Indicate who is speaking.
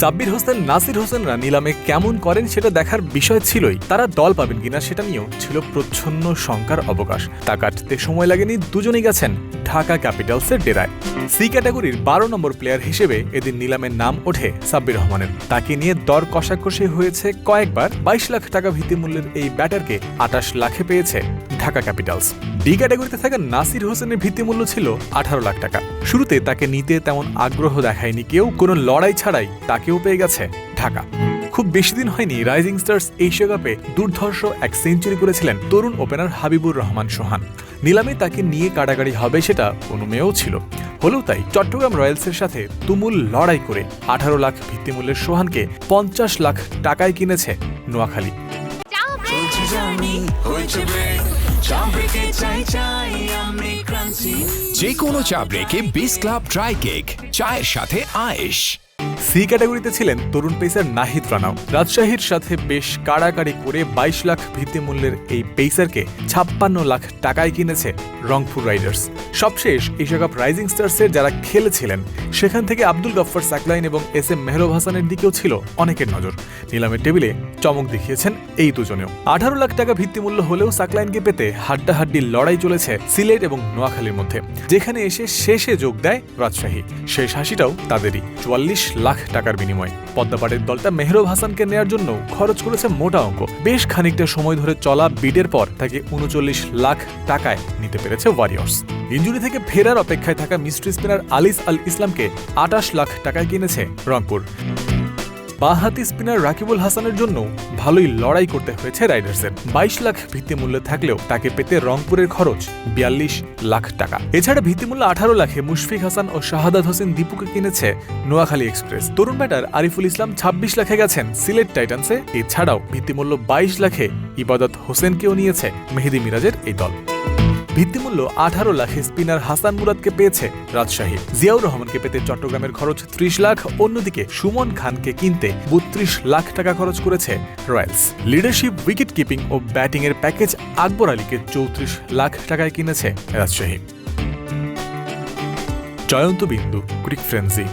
Speaker 1: সাব্বির হোসেন, নাসির হোসেনরা নিলামে কেমন করেন সেটা দেখার বিষয় ছিলই। তারা দল পাবেন কিনা সেটা নিয়েও ছিল প্রচ্ছন্ন শঙ্কার অবকাশ। তা কাটতে সময় লাগেনি, দুজনেই গেছেন ঢাকা ক্যাপিটালসের ডেরায়। সি ক্যাটাগরির বারো নম্বর প্লেয়ার হিসেবে এদিন নিলামের নাম ওঠে সাব্বির রহমানের। তাকে নিয়ে দর কষাকষি হয়েছে কয়েকবার। বাইশ লাখ টাকা ভিত্তিমূল্যের এই ব্যাটারকে আটাশ লাখে পেয়েছে ঢাকা ক্যাপিটালস। ডি ক্যাটাগরিতে থাকা নাসির হোসেনের ভিত্তিমূল্য ছিল আঠারো লাখ টাকা। শুরুতে তাকে নিতে তেমন আগ্রহ দেখায়নি কেউ, কোনো লড়াই ছাড়াই তাকেও পেয়ে গেছে ঢাকা। খুব বেশি দিন হয়নি রাইজিং স্টার্স এশিয়া কাপে দুর্ধর্ষ এক সেঞ্চুরি করেছিলেন তরুণ ওপেনার হাবিবুর রহমান সোহান। নিলামে তাকে নিয়ে কাটাকাটি হবে সেটা অনুমেয় ছিল। হলেও তাই চট্টগ্রাম রয়্যালসের সাথে তুমুল লড়াই করে আঠারো লাখ ভিত্তিমূল্যের সোহানকে পঞ্চাশ লাখ টাকায় কিনেছে নোয়াখালী।
Speaker 2: চা ব্রেকে চাই চাই আমি
Speaker 3: যে কোনো চা ব্রেকে বিস ক্লাব ড্রাই কেক চায়ের সাথে আয়েশ।
Speaker 1: সি ক্যাটাগরিতে ছিলেন তরুণ পেসার নাহিদ রানাও রাজশাহীর সাথে বেশ কাড়াকাড়ি করে বাইশ লাখ ভিত্তিমূল্যের এই পেসারকে ছাপ্পান্ন লাখ টাকায় কিনেছে রংপুর রাইডার্স। সবশেষ এশিয়া কাপ রাইজিং স্টার্সের যারা খেলেছিলেন সেখান থেকে আব্দুল গফফর সাকলাইন এবং এস এম মেহরব হাসানের দিকেও ছিল অনেকের নজর। নিলামের টেবিলে চমক দেখিয়েছেন এই দুজনেও। আঠারো লাখ টাকা ভিত্তিমূল্য হলেও সাকলাইনকে পেতে হাড্ডাহাড্ডি লড়াই চলেছে সিলেট এবং নোয়াখালীর মধ্যে, যেখানে এসে শেষে যোগ দেয় রাজশাহী। শেষ হাসিটাও তাদেরই, চুয়াল্লিশ লাখ টাকার বিনিময়ে। পদ্মাপাড়ের দলটা মেহরব হাসানকে নেয়ার জন্য খরচ করেছে মোটা অঙ্ক। বেশ খানিকটা সময় ধরে চলা বিডের পর তাকে উনচল্লিশ লাখ টাকায় নিতে পেরেছে ওয়ারিয়র্স ইঞ্জুরি থেকে ফেরার অপেক্ষায় থাকা মিস্ট্রি স্পিনার আলিস আল ইসলামকে আটাশ লাখ টাকায় কিনেছে রংপুর। বাহাতি স্পিনার রাকিবুল হাসানের জন্য ভালোই লড়াই করতে হয়েছে রাইডার্সের। বাইশ লাখ ভিত্তিমূল্য থাকলেও তাকে পেতে রংপুরের খরচ বিয়াল্লিশ লাখ টাকা। এছাড়া ভিত্তিমূল্য আঠারো লাখে মুশফিক হাসান ও শাহাদাত হোসেন দীপুকে কিনেছে নোয়াখালী এক্সপ্রেস। তরুণ ব্যাটার আরিফুল ইসলাম ছাব্বিশ লাখে গেছেন সিলেট টাইটান্সে। এছাড়াও ভিত্তিমূল্য বাইশ লাখে ইবাদত হোসেনকেও নিয়েছে মেহেদি মিরাজের এই দল। ভিত্তিমূল্য আঠারো লাখে স্পিনার হাসান মুরাদকে পেয়েছে রাজশাহী। জিয়াউর রহমানকে পেতে চট্টগ্রামের খরচ ত্রিশ লাখ, অন্যদিকে সুমন খানকে কিনতে বত্রিশ লাখ টাকা খরচ করেছে রয়্যালস। লিডারশিপ, উইকেট কিপিং ও ব্যাটিংয়ের প্যাকেজ আকবর আলীকে চৌত্রিশ লাখ টাকায় কিনেছে রাজশাহী। জয়ন্ত বিন্দু, ক্রিক ফ্রেন্সি।